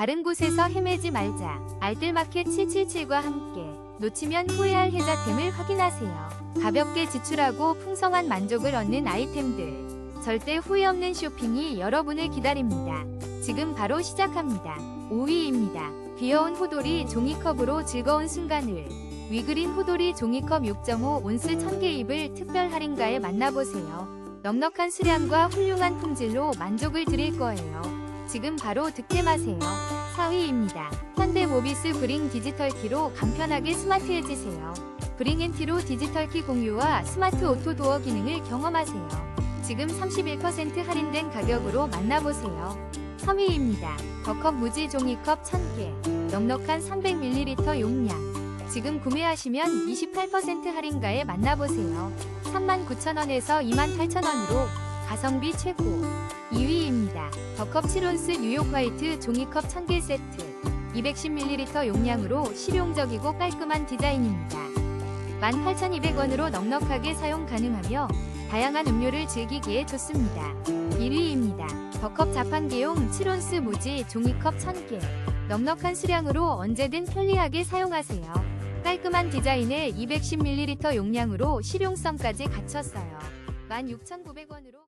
다른 곳에서 헤매지 말자. 알뜰마켓 777과 함께 놓치면 후회할 혜자템을 확인하세요. 가볍게 지출하고 풍성한 만족을 얻는 아이템들. 절대 후회 없는 쇼핑이 여러분을 기다립니다. 지금 바로 시작합니다. 5위입니다. 귀여운 호돌이 종이컵으로 즐거운 순간을. 위그린 호돌이 종이컵 6.5 온스 1000개 입을 특별 할인가에 만나보세요. 넉넉한 수량과 훌륭한 품질로 만족을 드릴 거예요. 지금 바로 득템하세요. 4위입니다. 현대 모비스 브링 디지털 키로 간편하게 스마트해지세요. 브링 앤티로 디지털 키 공유와 스마트 오토 도어 기능을 경험하세요. 지금 31% 할인된 가격으로 만나보세요. 3위입니다. 더컵 무지 종이컵 1000개. 넉넉한 300ml 용량. 지금 구매하시면 28% 할인가에 만나보세요. 39,000원에서 28,000원으로 가성비 최고. 2위입니다. 더컵 7온스 뉴욕 화이트 종이컵 1000개 세트. 210ml 용량으로 실용적이고 깔끔한 디자인입니다. 18,200원으로 넉넉하게 사용 가능하며 다양한 음료를 즐기기에 좋습니다. 1위입니다. 더컵 자판기용 7온스 무지 종이컵 1000개. 넉넉한 수량으로 언제든 편리하게 사용하세요. 깔끔한 디자인에 210ml 용량으로 실용성까지 갖췄어요. 16,900원으로